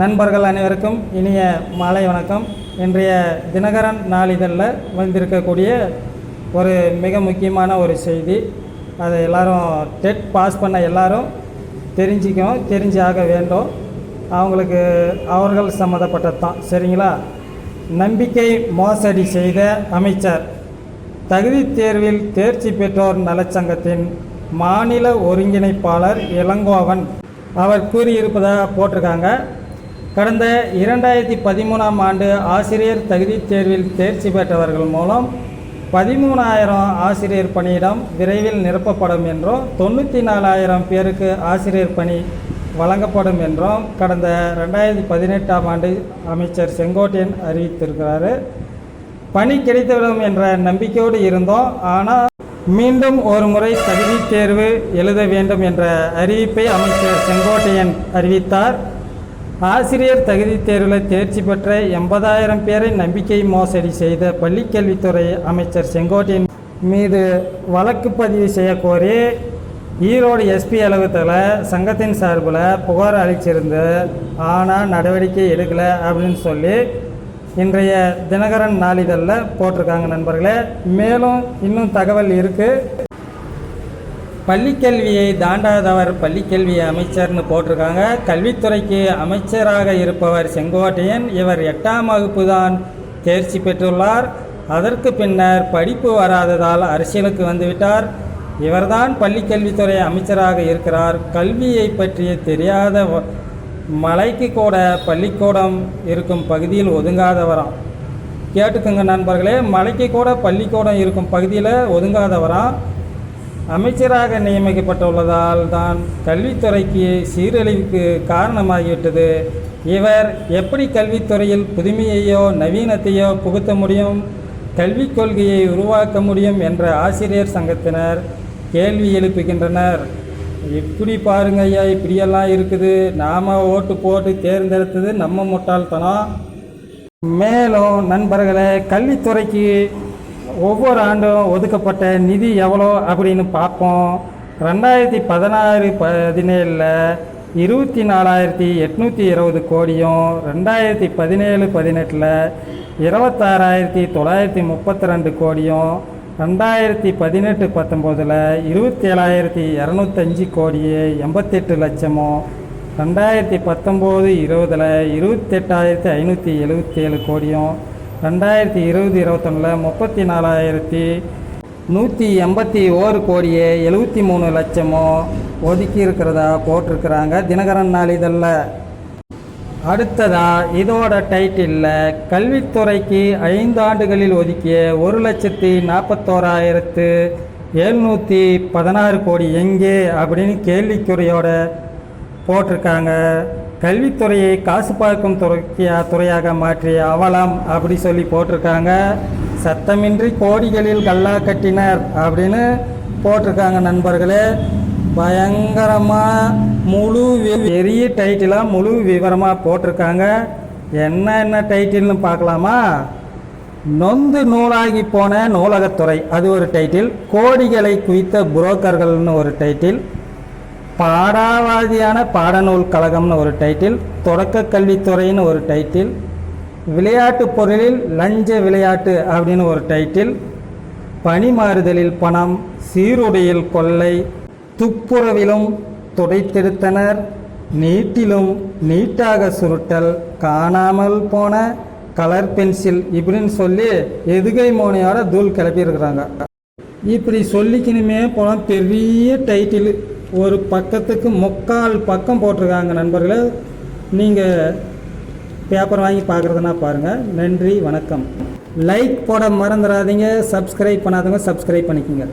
நண்பர்கள் அனைவருக்கும் இனிய மாலை வணக்கம். இன்றைய தினகரன் நாளிதழில் வந்திருக்கக்கூடிய ஒரு மிக முக்கியமான ஒரு செய்தி. அதை எல்லோரும் டெட் பாஸ் பண்ண எல்லாரும் தெரிஞ்சிக்கணும் தெரிஞ்சாக வேண்டும். அவங்களுக்கு அவர்கள் சம்மந்தப்பட்டது தான் சரிங்களா? நம்பிக்கை மோசடி செய்த அமைச்சர் தகுதி தேர்வில் தேர்ச்சி பெற்றோர் நலச்சங்கத்தின் மாநில ஒருங்கிணைப்பாளர் இளங்கோவன். அவர் கூறியிருப்பதாக போட்டிருக்காங்க. கடந்த இரண்டாயிரத்தி பதிமூணாம் ஆண்டு ஆசிரியர் தகுதி தேர்வில் தேர்ச்சி பெற்றவர்கள் மூலம் பதிமூணாயிரம் ஆசிரியர் பணியிடம் விரைவில் நிரப்பப்படும் என்றும் தொண்ணூற்றி நாலாயிரம் பேருக்கு ஆசிரியர் பணி வழங்கப்படும் என்றும் கடந்த ரெண்டாயிரத்தி பதினெட்டாம் ஆண்டு அமைச்சர் செங்கோட்டையன் அறிவித்திருக்கிறார். பணி கிடைத்துவிடும் என்ற நம்பிக்கையோடு இருந்தோம். ஆனால் மீண்டும் ஒரு முறை தகுதி தேர்வு எழுத வேண்டும் என்ற அறிவிப்பை அமைச்சர் செங்கோட்டையன் அறிவித்தார். ஆசிரியர் தகுதி தேர்வில் தேர்ச்சி பெற்ற எண்பதாயிரம் பேரை நம்பிக்கை மோசடி செய்த பள்ளிக்கல்வித்துறை அமைச்சர் செங்கோட்டையன் மீது வழக்கு பதிவு செய்யக்கோரி ஈரோடு எஸ்பி அலுவலகத்தில் சங்கத்தின் சார்பில் புகார் அளிச்சிருந்து ஆனால் நடவடிக்கை எடுக்கலை அப்படின்னு சொல்லி இன்றைய தினகரன் நாளிதழில் போட்டிருக்காங்க நண்பர்களே. மேலும் இன்னும் தகவல் இருக்குது பள்ளிக்கல்வியை தாண்டாதவர் பள்ளிக்கல்வி அமைச்சர்னு போட்டிருக்காங்க. கல்வித்துறைக்கு அமைச்சராக இருப்பவர் செங்கோட்டையன். இவர் எட்டாம் வகுப்பு தான் தேர்ச்சி பெற்றுள்ளார். அதற்கு பின்னர் படிப்பு வராததால் அரசியலுக்கு வந்துவிட்டார். இவர்தான் பள்ளிக்கல்வித்துறை அமைச்சராக இருக்கிறார். கல்வியை பற்றி தெரியாத வ- மலைக்கு கூட பள்ளிக்கூடம் இருக்கும் பகுதியில் ஒதுங்காதவராம். கேட்டுக்குங்க நண்பர்களே மலைக்கு கூட பள்ளிக்கூடம் இருக்கும் பகுதியில் ஒதுங்காதவராம். அமைச்சராக நியமிக்கப்பட்டுள்ளதால் தான் கல்வித்துறைக்கு சீரழிவுக்கு காரணமாகிவிட்டது. இவர் எப்படி கல்வித்துறையில் புதுமையையோ நவீனத்தையோ புகுத்த முடியும் கல்விக் கொள்கையை உருவாக்க முடியும் என்ற ஆசிரியர் சங்கத்தினர் கேள்வி எழுப்புகின்றனர். இப்படி பாருங்க ஐயா இப்படியெல்லாம் இருக்குது. நாம் ஓட்டு போட்டு தேர்ந்தெடுத்தது நம்ம முட்டாள்தனம். மேலும் நண்பர்களே கல்வித்துறைக்கு ஒவ்வொரு ஆண்டும் ஒதுக்கப்பட்ட நிதி எவ்வளோ அப்படின்னு பார்ப்போம். ரெண்டாயிரத்தி பதினாறு பதினேழில் இருபத்தி நாலாயிரத்தி எட்நூற்றி இருபது கோடியும் ரெண்டாயிரத்தி பதினேழு பதினெட்டில் இருபத்தாறாயிரத்தி தொள்ளாயிரத்தி முப்பத்தி ரெண்டு கோடியும் ரெண்டாயிரத்தி பதினெட்டு பத்தொம்போதில் இருபத்தி ஏழாயிரத்தி இரநூத்தஞ்சு கோடியே எண்பத்தெட்டு லட்சமும் ரெண்டாயிரத்தி பத்தொம்போது இருபதில் இருபத்தெட்டாயிரத்தி ஐநூற்றி எழுபத்தேழு கோடியும் ரெண்டாயிரத்தி இருபது இருபத்தொன்னில் முப்பத்தி நாலாயிரத்தி நூற்றி எண்பத்தி ஓரு கோடியே எழுபத்தி மூணு லட்சமோ ஒதுக்கி இருக்கிறதா போட்டிருக்கிறாங்க தினகரன் நாளிதழில். அடுத்ததாக இதோட டைட்டிலில் கல்வித்துறைக்கு ஐந்து ஆண்டுகளில் ஒதுக்கிய ஒரு லட்சத்தி நாற்பத்தோராயிரத்து எழுநூற்றி பதினாறு கோடி எங்கே அப்படின்னு கேள்விக்குறையோட போட்டிருக்காங்க. கல்வித்துறையை காசு பார்க்கும் துறையா துறையாக மாற்றிய அவலம் அப்படி சொல்லி போட்டிருக்காங்க. சத்தமின்றி கோடிகளில் கல்லா கட்டினர் அப்படின்னு போட்டிருக்காங்க நண்பர்களே. பயங்கரமாக முழு பெரிய டைட்டிலாக முழு விவரமாக போட்டிருக்காங்க. என்ன என்ன டைட்டில்னு பார்க்கலாமா? நொந்து நூலாகி போன நூலகத்துறை அது ஒரு டைட்டில் கோடிகளை குவித்த புரோக்கர்கள்னு ஒரு டைட்டில் பாடாவாதியான பாடநூல் கழகம்னு ஒரு டைட்டில் தொடக்க கல்வித்துறைன்னு ஒரு டைட்டில் விளையாட்டு பொருளில் லஞ்ச விளையாட்டு அப்படின்னு ஒரு டைட்டில் பணிமாறுதலில் பணம் சீருடையில் கொள்ளை துப்புரவிலும் துடைத்தெடுத்தனர் நீட்டிலும் நீட்டாக சுருட்டல் காணாமல் போன கலர் பென்சில் இப்படின்னு சொல்லி எதுகை மோனையோட தூள் கிளப்பியிருக்கிறாங்க. இப்படி சொல்லிக்கணுமே போனால் பெரிய டைட்டில் ஒரு பக்கத்துக்கு முக்கால் பக்கம் போட்டிருக்காங்க நண்பர்களே. நீங்கள் பேப்பர் வாங்கி பார்க்குறதுனா பாருங்கள் நன்றி வணக்கம். லைக் போட மறந்துடாதீங்க. சப்ஸ்கிரைப் பண்ணாதவங்க சப்ஸ்கிரைப் பண்ணிக்கோங்க.